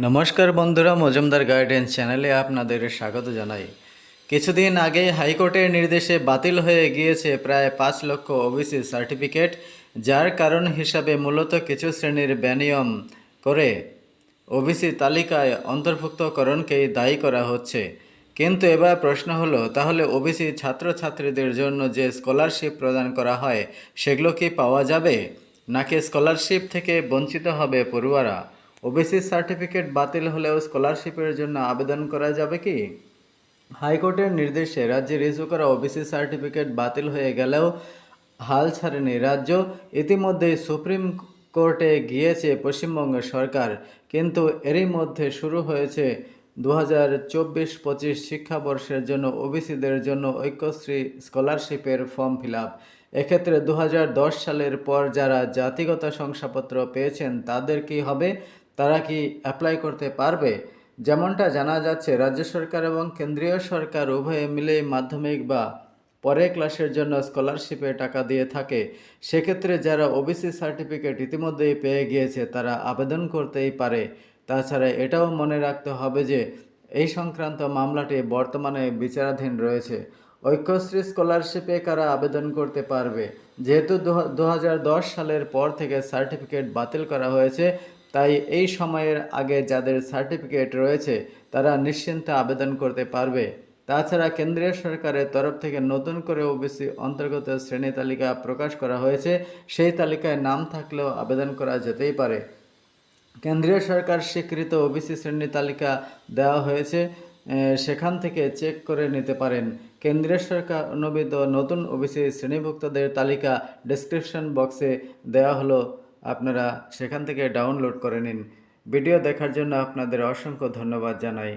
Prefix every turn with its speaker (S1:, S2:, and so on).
S1: নমস্কার বন্ধুরা, মজুমদার গার্ডেন চ্যানেলে আপনাদের স্বাগত জানাই। কিছুদিন আগে হাইকোর্টের নির্দেশে বাতিল হয়ে গিয়েছে প্রায় পাঁচ লক্ষ ওবিসি সার্টিফিকেট, যার কারণ হিসাবে মূলত কিছু শ্রেণির ব্যানিয়ম করে ওবিসি তালিকায় অন্তর্ভুক্তকরণকেই দায়ী করা হচ্ছে। কিন্তু এবার প্রশ্ন হলো, তাহলে ওবিসি ছাত্রছাত্রীদের জন্য যে স্কলারশিপ প্রদান করা হয়, সেগুলো কি পাওয়া যাবে? নাকি স্কলারশিপ থেকে বঞ্চিত হবে পড়ুয়ারা? ওবিসি সার্টিফিকেট বাতিল হলেও স্কলারশিপের জন্য আবেদন করা যাবে কি? হাইকোর্টের নির্দেশে রাজ্যে রিজু করা ওবিসি সার্টিফিকেট বাতিল হয়ে গেলেও হাল ছাড়েনি রাজ্য। ইতিমধ্যেই সুপ্রিম কোর্টে গিয়েছে পশ্চিমবঙ্গ সরকার, কিন্তু এরই মধ্যে শুরু হয়েছে দু হাজার চব্বিশ পঁচিশ শিক্ষাবর্ষের জন্য ওবিসিদের জন্য ঐক্যশ্রী স্কলারশিপের ফর্ম ফিল আপ এক্ষেত্রে দু হাজার দশ সালের পর যারা জাতিগত শংসাপত্র পেয়েছেন তাদের কি হবে? তারা কি অ্যাপ্লাই করতে পারবে? যেমনটা জানা যাচ্ছে, রাজ্য সরকার এবং কেন্দ্রীয় সরকার উভয়ে মিলেই মাধ্যমিক বা পরের ক্লাসের জন্য স্কলারশিপে টাকা দিয়ে থাকে। সেক্ষেত্রে যারা ওবিসি সার্টিফিকেট ইতিমধ্যেই পেয়ে গিয়েছে, তারা আবেদন করতেই পারে। তাছাড়া এটাও মনে রাখতে হবে যে, এই সংক্রান্ত মামলাটি বর্তমানে বিচারাধীন রয়েছে। ঐক্যশ্রী স্কলারশিপে কারা আবেদন করতে পারবে? যেহেতু দু হাজার দশ সালের পর থেকে সার্টিফিকেট বাতিল করা হয়েছে তাই এই সময়ের আগে যাদের সার্টিফিকেট রয়েছে, তারা নিশ্চিন্তে আবেদন করতে পারবে। তাছাড়া কেন্দ্রীয় সরকারের তরফ থেকে নতুন করে ওবিসি অন্তর্গত শ্রেণি তালিকা প্রকাশ করা হয়েছে, সেই তালিকায় নাম থাকলেও আবেদন করা যেতেই পারে। কেন্দ্রীয় সরকার স্বীকৃত ওবিসি শ্রেণি তালিকা দেওয়া হয়েছে সেখান থেকে চেক করে নিতে পারেন। কেন্দ্রীয় সরকার অনুমোদিত নতুন ওবিসি শ্রেণীভুক্তদের তালিকা ডেসক্রিপশন বক্সে দেওয়া হলো। আপনারা সেখান থেকে ডাউনলোড করে নিন। ভিডিও দেখার জন্য আপনাদের অসংখ্য ধন্যবাদ জানাই।